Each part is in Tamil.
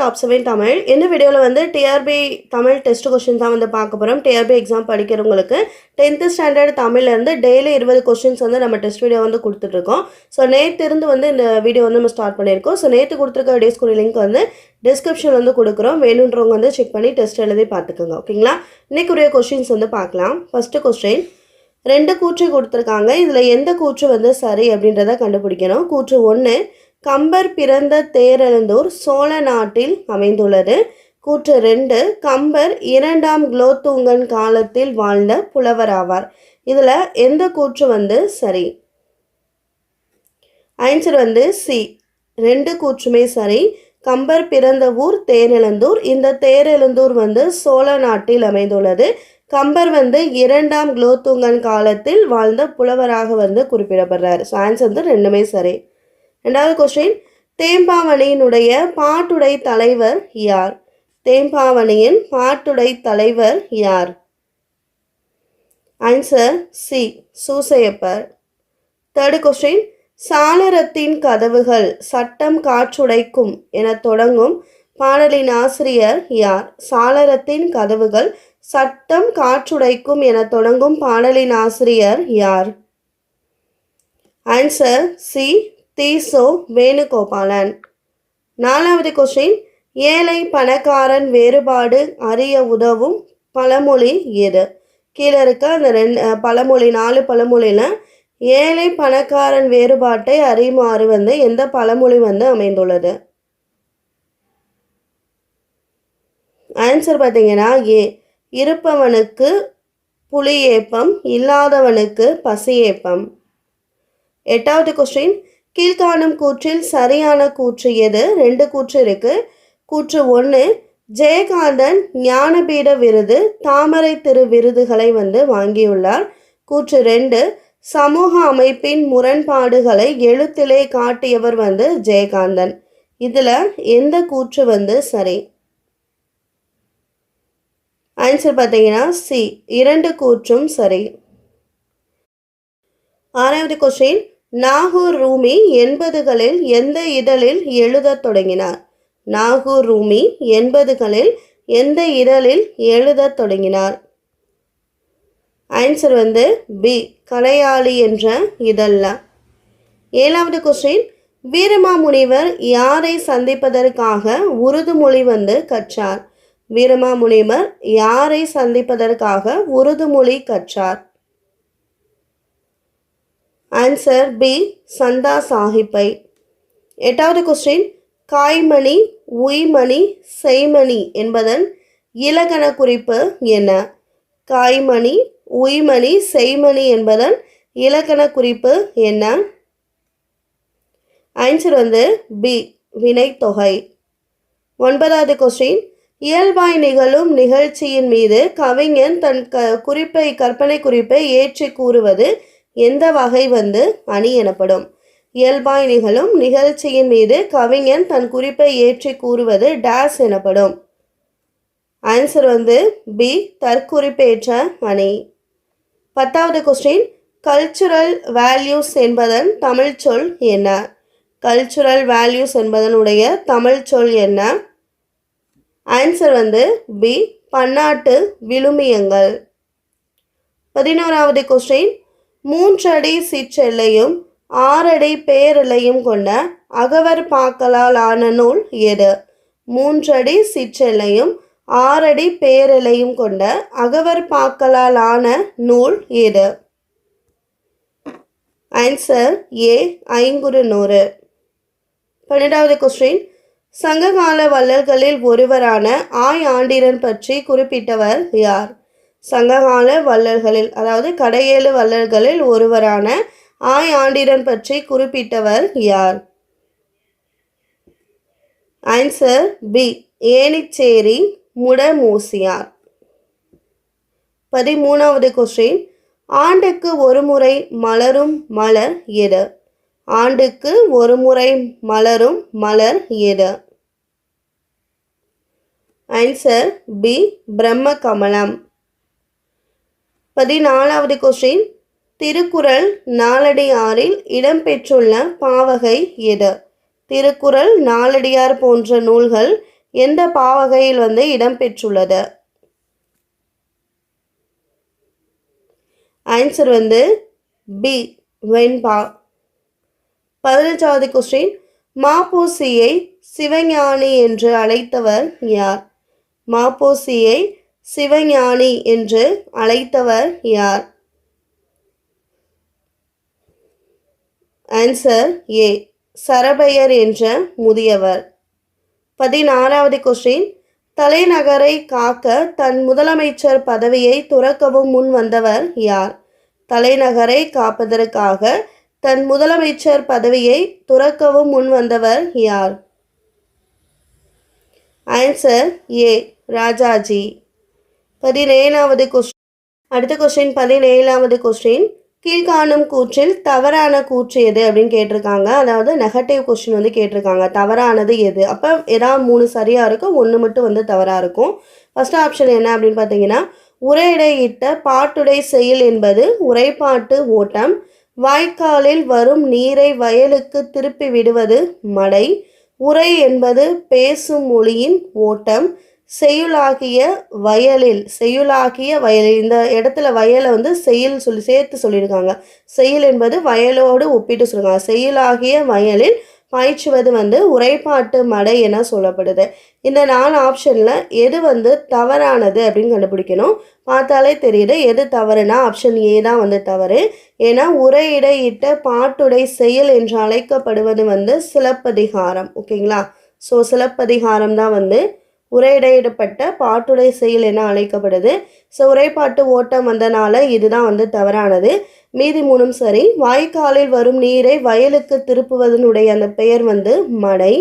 டாப் செவன் தமிழ் இந்த வீடியோவில் வந்து டிஆர்பி தமிழ் டெஸ்ட் கொஸ்டின் தான் வந்து பார்க்க போகிறோம் டிஆர்பி எக்ஸாம் படிக்கிறவங்களுக்கு டென்த்து ஸ்டாண்டர்ட் தமிழ்லேருந்து டெய்லி இருபது கொஸ்டின்ஸ் வந்து நம்ம டெஸ்ட் வீடியோ வந்து கொடுத்துட்ருக்கோம் ஸோ நேற்று இருந்து வந்து இந்த வீடியோ வந்து நம்ம ஸ்டார்ட் பண்ணியிருக்கோம். ஸோ நேற்று கொடுத்துருக்க டே ஸ்கூல் லிங்க் வந்து டிஸ்கிரிப்ஷன் வந்து கொடுக்குறோம். வேணுன்றவங்க வந்து செக் பண்ணி டெஸ்ட் எழுதி பார்த்துக்கோங்க. ஓகேங்களா இன்றைக்குரிய கொஷின்ஸ் வந்து பார்க்கலாம். ஃபஸ்ட்டு கொஸ்டின் ரெண்டு கூற்று கொடுத்துருக்காங்க. இதில் எந்த கூற்று வந்து சரி அப்படின்றத கண்டுபிடிக்கணும். கூற்று ஒன்று கம்பர் பிறந்த தேரெழுந்தூர் சோழ நாட்டில் அமைந்துள்ளது. கூற்று ரெண்டு கம்பர் இரண்டாம் குலோத்துங்கன் காலத்தில் வாழ்ந்த புலவர் ஆவார். இதில் எந்த கூற்று வந்து? சரி. ஆன்சர் வந்து சி ரெண்டு கூற்றுமே சரி. கம்பர் பிறந்த ஊர் தேரெழுந்தூர். இந்த தேரெழுந்தூர் வந்து சோழ நாட்டில் அமைந்துள்ளது. கம்பர் வந்து இரண்டாம் குலோத்துங்கன் காலத்தில் வாழ்ந்த புலவராக வந்து குறிப்பிடப்படுறார். ஸோ ஆன்சர் வந்து ரெண்டுமே சரி. ரெண்டாவது கொஸ்டின் தேம்பாவணியினுடைய பாட்டுடை தலைவர் யார்? தேம்பாவணியின் பாட்டுடை தலைவர் யார்? ஆன்சர் சி சூசையப்பர். தேர்டு கொஸ்டின் சாளரத்தின் கதவுகள் சட்டம் காற்றுடைக்கும் என தொடங்கும் பாடலின் ஆசிரியர் யார்? சாளரத்தின் கதவுகள் சட்டம் காற்றுடைக்கும் என தொடங்கும் பாடலின் ஆசிரியர் யார்? ஆன்சர் சி தீசோ வேணுகோபாலன். நாலாவது கொஸ்டின் ஏழை பணக்காரன் வேறுபாடு அறிய உதவும் பழமொழி எது? கீழே இருக்க அந்த ரெண்டு பழமொழி நாலு பழமொழியில் ஏழை பணக்காரன் வேறுபாட்டை அறியுமாறு வந்து எந்த பழமொழி வந்து அமைந்துள்ளது? ஆன்சர் பார்த்தீங்கன்னா ஏ இருப்பவனுக்கு புலி ஏப்பம் இல்லாதவனுக்கு பசி ஏப்பம் எட்டாவது கொஸ்டின் கீழ்காணும் கூற்றில் சரியான கூற்று எது? ரெண்டு கூற்று இருக்கு. கூற்று ஒன்று ஜெயகாந்தன் ஞானபீட விருது தாமரை திரு விருதுகளை வந்து வாங்கியுள்ளார். கூற்று ரெண்டு சமூக அமைப்பின் முரண்பாடுகளை எழுத்திலே காட்டியவர் வந்து ஜெயகாந்தன். இதில் எந்த கூற்று வந்து சரி? ஆன்சர் பார்த்தீங்கன்னா சி இரண்டு கூற்றும் சரி. ஆறாவது கொஸ்டின் நாகூர் ரூமி எண்பதுகளில் எந்த இதழில் எழுதத் தொடங்கினார்? நாகூர் ரூமி எண்பதுகளில் எந்த இதழில் எழுதத் தொடங்கினார்? ஆன்சர் வந்து பி கலையாளி என்ற இதழில். ஏழாவது கொஸ்டின் வீரமாமுனிவர் யாரை சந்திப்பதற்காக உருது மொழி வந்து கற்றார்? வீரமாமுனிவர் யாரை சந்திப்பதற்காக உருது மொழி கற்றார்? ஆன்சர் பி சந்தா சாஹிப்பை எட்டாவது கொஸ்டின் காய்மணி உய்மணி செய்மணி என்பதன் இலக்கண குறிப்பு என்ன? காய்மணி உய்மணி செய்மணி என்பதன் இலக்கண குறிப்பு என்ன? ஆன்சர் வந்து பி வினைத்தொகை. ஒன்பதாவது கொஸ்டின் இயல்பாய் நிகழும் நிகழ்ச்சியின் மீது கவிஞன் தன் க குறிப்பை கற்பனை குறிப்பை ஏற்றி கூறுவது எந்த வகை வந்து அணி எனப்படும்? இயல்பாய் நிகழும் நிகழ்ச்சியின் மீது கவிஞன் தன் குறிப்பை ஏற்றி கூறுவது டேஸ் எனப்படும். ஆன்சர் வந்து பி தற்குறிப்பேற்ற அணி. பத்தாவது கொஸ்டின் கல்ச்சுரல் வேல்யூஸ் என்பதன் தமிழ் சொல் என்ன? கல்ச்சுரல் வேல்யூஸ் என்பதனுடைய தமிழ் சொல் என்ன? ஆன்சர் வந்து பி பன்னாட்டு விழுமியங்கள். பதினோராவது கொஸ்டின் மூன்றடி சிற்றெல்லையும் ஆறடி பேரலையும் கொண்ட அகவர் பாக்கலால் ஆன நூல் எது? மூன்றடி சிற்றெல்லையும் ஆறடி பேரலையும் கொண்ட அகவர் பாக்கலால் ஆன நூல் எது? ஆன்சர் ஏ ஐங்குறு நூறு பன்னெண்டாவது கொஸ்டின் சங்ககால வள்ளல்களில் ஒருவரான ஆய் ஆண்டிரன் பற்றி குறிப்பிட்டவர் யார்? சங்ககால வள்ளல்களில் அதாவது கடையேழு வள்ளல்களில் ஒருவரான ஆய் ஆண்டிரன் பற்றி குறிப்பிட்டவர் யார்? ஆன்சர் பி ஏனிச்சேரி முடமூசியார். பதிமூணாவது கொஸ்டின் ஆண்டுக்கு ஒரு முறை மலரும் மலர் எது? ஆண்டுக்கு ஒரு முறை மலரும் மலர் எது? ஆன்சர் பி பிரம்ம கமலம் பதினாலாவது கொஸ்டின். திருக்குறள் நாலடியாரில் இடம்பெற்றுள்ள பாவகை எது? திருக்குறள் நாலடியார் போன்ற நூல்கள் எந்த பாவகையில் வந்து இடம்பெற்றுள்ளது? ஆன்சர் வந்து பி. வெண்பா. பதினஞ்சாவது கொஸ்டின். மாப்போசியை சிவஞானி என்று அழைத்தவர் யார்? மாப்போசியை சிவஞானி என்று அழைத்தவர் யார்? ஆன்சர் ஏ சரபையர் என்ற முதியவர். பதினாறாவது கொஸ்டின் தலைநகரை காக்க தன் முதலமைச்சர் பதவியை துறக்கவும் முன் வந்தவர் யார்? தலைநகரை காப்பதற்காக தன் முதலமைச்சர் பதவியை துறக்கவும் முன் வந்தவர் யார்? Answer A Rajaji. பதினேழாவது கொஸ்டின் அடுத்த கொஸ்டின் பதினேழாவது கொஸ்டின் கீழ்காணும் கூற்றில் தவறான கூற்று எது அப்படின்னு கேட்டிருக்காங்க. அதாவது நெகட்டிவ் கொஸ்டின் வந்து கேட்டிருக்காங்க. தவறானது எது? அப்போ ஏதாவது மூணு சரியாக இருக்கும் ஒன்று மட்டும் வந்து தவறாக இருக்கும். ஃபஸ்ட் ஆப்ஷன் என்ன அப்படின்னு பார்த்தீங்கன்னா உரையிடையிட்ட பாட்டுடை செயல் என்பது உரைப்பாட்டு ஓட்டம். வாய்க்காலில் வரும் நீரை வயலுக்கு திருப்பி விடுவது மடை. உரை என்பது பேசும் மொழியின் ஓட்டம். செய்யுளாகிய வயலில் செய்யுளாகிய வயலில். இந்த இடத்துல வயலை வந்து செய்யுள் சொல்லி சேர்த்து சொல்லியிருக்காங்க. செய்யுள் என்பது வயலோடு ஒப்பிட்டு சொல்லுவாங்க. செய்யுளாகிய வயலில் பாய்ச்சுவது வந்து உரைப்பாட்டு மடை என சொல்லப்படுது. இந்த நாலு ஆப்ஷனில் எது வந்து தவறானது அப்படின்னு கண்டுபிடிக்கணும். பார்த்தாலே தெரியுது எது தவறுனா ஆப்ஷன் ஏ தான் வந்து தவறு. ஏன்னா உரையிடையிட்ட பாட்டுடை செயல் என்று அழைக்கப்படுவது வந்து சிலப்பதிகாரம். ஓகேங்களா? ஸோ சிலப்பதிகாரம் தான் வந்து உரையிடையிடப்பட்ட பாட்டுடை செயல் என அழைக்கப்படுது. ஸோ உரைப்பாட்டு ஓட்டம் வந்தனால இதுதான் வந்து தவறானது. மீதி மூணும் சரி. வாய்க்காலில் வரும் நீரை வயலுக்கு திருப்புவதனுடைய அந்த பெயர் வந்து மடை.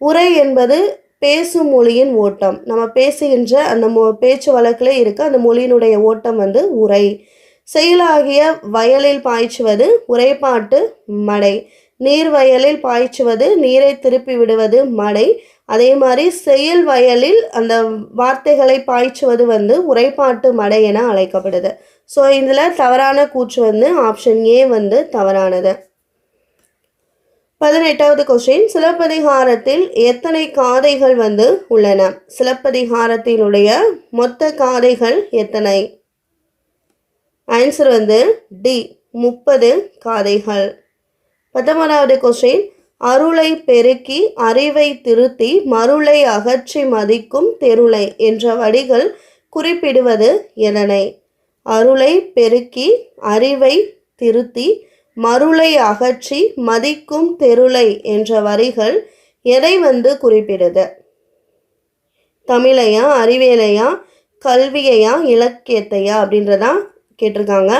உரை என்பது பேசும் மொழியின் ஓட்டம். நம்ம பேசுகின்ற அந்த மொ பேச்சு வழக்கில் இருக்க அந்த மொழியினுடைய ஓட்டம் வந்து உரை செயலாகிய வயலில் பாய்ச்சுவது உரைப்பாட்டு மடை. நீர் வயலில் பாய்ச்சுவது நீரை திருப்பி விடுவது மடை. அதே மாதிரி செயல் வயலில் அந்த வார்த்தைகளை பாய்ச்சுவது வந்து உரைப்பாட்டு மடை என அழைக்கப்படுது. ஸோ இதில் தவறான கூற்று வந்து ஆப்ஷன் ஏ வந்து தவறானது. பதினெட்டாவது கொஸ்டின் சிலப்பதிகாரத்தில் எத்தனை காதைகள் வந்து உள்ளன? சிலப்பதிகாரத்தினுடைய மொத்த காதைகள் எத்தனை? ஆன்சர் வந்து டி முப்பது காதைகள். பத்தொன்பதாவது கொஸ்டின் அருளை பெருக்கி அறிவை திருத்தி மருளை அகற்றி மதிக்கும் தெருளை என்ற வடிகள் குறிப்பிடுவது எதனை அருளை பெருக்கி அறிவை திருத்தி மருளை அகற்றி மதிக்கும் தெருளை என்ற வரிகள் எதை வந்து குறிப்பிடுது? தமிழையா அறிவியலையா கல்வியையா இலக்கியத்தையா அப்படின்றதான் கேட்டிருக்காங்க.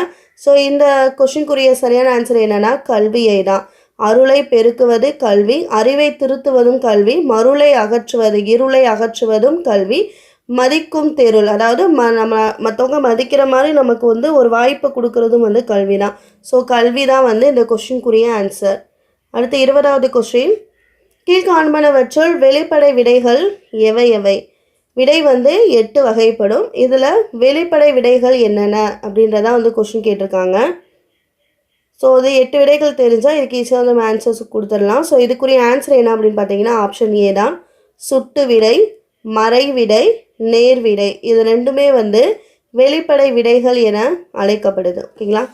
ஸோ இந்த கொஷினுக்குரிய சரியான ஆன்சர் என்னன்னா கல்வியை தான் அருளை பெருக்குவது கல்வி அறிவை திருத்துவதும் கல்வி மருளை அகற்றுவது இருளை அகற்றுவதும் கல்வி மதிக்கும் தெருள். அதாவது ம நம்ம மற்றவங்க மதிக்கிற மாதிரி நமக்கு வந்து ஒரு வாய்ப்பு கொடுக்கறதும் வந்து கல்வி தான் ஸோ கல்வி தான் வந்து இந்த கொஷின்குரிய ஆன்சர் அடுத்து இருபதாவது கொஷின் கீழ்காண்பனவற்றுள் வெளிப்படை விடைகள் எவை எவை? விடை வந்து எட்டு வகைப்படும். இதில் வெளிப்படை விடைகள் என்னென்ன அப்படின்றதான் வந்து கொஷின் கேட்டிருக்காங்க. ஸோ இது எட்டு விடைகள் தெரிஞ்சால் இதுக்கு ஈஸியாக வந்து நம்ம ஆன்சர்ஸ் கொடுத்துடலாம். ஸோ இதுக்குரிய ஆன்சர் என்ன அப்படின்னு பார்த்தீங்கன்னா ஆப்ஷன் ஏ தான். சுட்டு விடை மறை விடை நேர் விடை. இது ரெண்டுமே வந்து வெளிப்படை விடைகள் என அழைக்கப்படுது. ஓகேங்களா?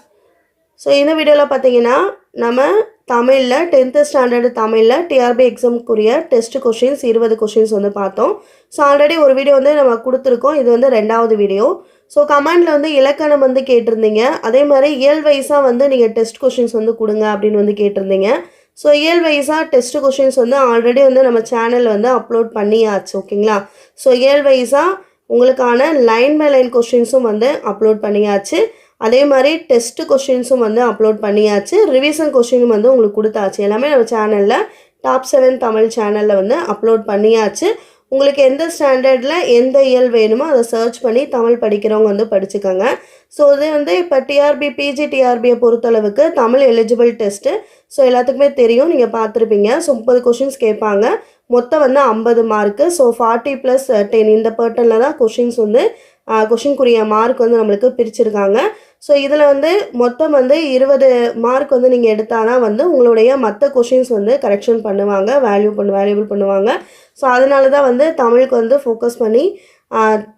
ஸோ இந்த வீடியோவில் பார்த்தீங்கன்னா நம்ம தமிழில் டென்த்து ஸ்டாண்டர்டு தமிழில் டிஆர்பி எக்ஸாமுக்குரிய டெஸ்ட் கொஷின்ஸ் இருபது கொஷின்ஸ் வந்து பார்த்தோம். ஸோ ஆல்ரெடி ஒரு வீடியோ வந்து நம்ம கொடுத்துருக்கோம். இது வந்து ரெண்டாவது வீடியோ ஸோ கமெண்டில் வந்து இலக்கணம் வந்து கேட்டிருந்தீங்க. அதே மாதிரி இயல் வைஸாக வந்து நீங்கள் டெஸ்ட் கொஷின்ஸ் வந்து கொடுங்க அப்படின்னு வந்து கேட்டிருந்தீங்க. ஸோ இயல் வைஸாக டெஸ்ட் கொஷின்ஸ் வந்து ஆல்ரெடி வந்து நம்ம சேனலில் வந்து அப்லோட் பண்ணியாச்சு. ஓகேங்களா ஸோ இயல் வைஸாக உங்களுக்கான லைன் பை லைன் கொஷின்ஸும் வந்து அப்லோட் பண்ணியாச்சு. அதே மாதிரி டெஸ்ட்டு கொஷின்ஸும் வந்து அப்லோட் பண்ணியாச்சு. ரிவிஷன் கொஷினும் வந்து உங்களுக்கு கொடுத்தாச்சு. எல்லாமே நம்ம சேனலில் டாப் செவன் தமிழ் சேனலில் வந்து அப்லோட் பண்ணியாச்சு. உங்களுக்கு எந்த ஸ்டாண்டர்டில் எந்த இயல் வேணுமோ அதை சர்ச் பண்ணி தமிழ் படிக்கிறவங்க வந்து படிச்சுக்கோங்க. ஸோ இது வந்து இப்போ டிஆர்பி பிஜி டிஆர்பியை பொறுத்தளவுக்கு தமிழ் எலிஜிபிள் டெஸ்ட்டு ஸோ எல்லாத்துக்குமே தெரியும். நீங்கள் பார்த்துருப்பீங்க. ஸோ முப்பது கொஷின்ஸ் கேட்பாங்க. மொத்தம் வந்து ஐம்பது mark so forty plus ten இந்த பேர்ட்டனில் தான் கொஷின்ஸ் வந்து கொஷினுக்குரிய மார்க் வந்து நம்மளுக்கு பிரிச்சிருக்காங்க. ஸோ இதில் வந்து மொத்தம் வந்து இருபது மார்க் வந்து நீங்கள் எடுத்தால் தான் வந்து உங்களுடைய மற்ற கொஷின்ஸ் வந்து கரெக்ஷன் பண்ணுவாங்க வேல்யூ பண்ணு வேல்யூபிள் பண்ணுவாங்க. ஸோ அதனால தான் வந்து தமிழுக்கு வந்து ஃபோக்கஸ் பண்ணி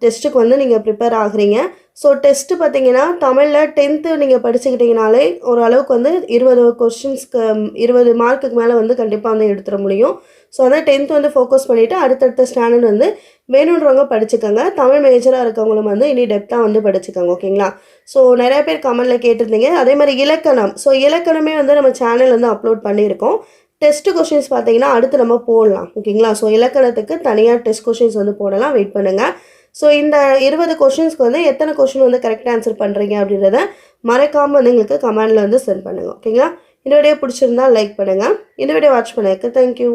டெஸ்ட்டுக்கு வந்து நீங்கள் ப்ரிப்பேர் ஆகுறீங்க. ஸோ டெஸ்ட்டு பார்த்தீங்கன்னா தமிழில் டென்த்து நீங்கள் படிச்சுக்கிட்டிங்கனாலே ஓரளவுக்கு வந்து இருபது கொஷின்ஸ்க்கு இருபது மார்க்குக்கு மேலே வந்து கண்டிப்பாக வந்து எடுத்துட முடியும். ஸோ அதான் டென்த் வந்து ஃபோக்கஸ் பண்ணிவிட்டு அடுத்தடுத்த ஸ்டாண்டர்ட் வந்து வேணுன்றவங்க படிச்சுக்கோங்க. தமிழ் மேஜராக இருக்கவங்களும் வந்து இனி டெப்த்தாக வந்து படிச்சுக்கோங்க ஓகேங்களா? ஸோ நிறைய பேர் கமெண்டில் கேட்டிருந்தீங்க. அதே மாதிரி இலக்கணம். ஸோ இலக்கணமே வந்து நம்ம சேனல் வந்து அப்லோட் பண்ணியிருக்கோம். டெஸ்ட் கொஷின்ஸ் பார்த்தீங்கன்னா அடுத்து நம்ம போடலாம் ஓகேங்களா? ஸோ இலக்கணத்துக்கு தனியாக டெஸ்ட் கொஷின்ஸ் வந்து போடலாம். வெயிட் பண்ணுங்கள் ஸோ இந்த இருபது கொஷின்ஸ்க்கு வந்து எத்தனை கொஷின் வந்து கரெக்டாக ஆன்சர் பண்ணுறீங்க அப்படின்றத மறக்காமல் வந்து எங்களுக்கு கமெண்டில் வந்து சென்ட் பண்ணுங்கள் ஓகேங்களா இந்த வீடியோ பிடிச்சிருந்தா லைக் பண்ணுங்கள் இந்த வீடியோ வாட்ச் பண்ணதுக்கு தேங்க்யூ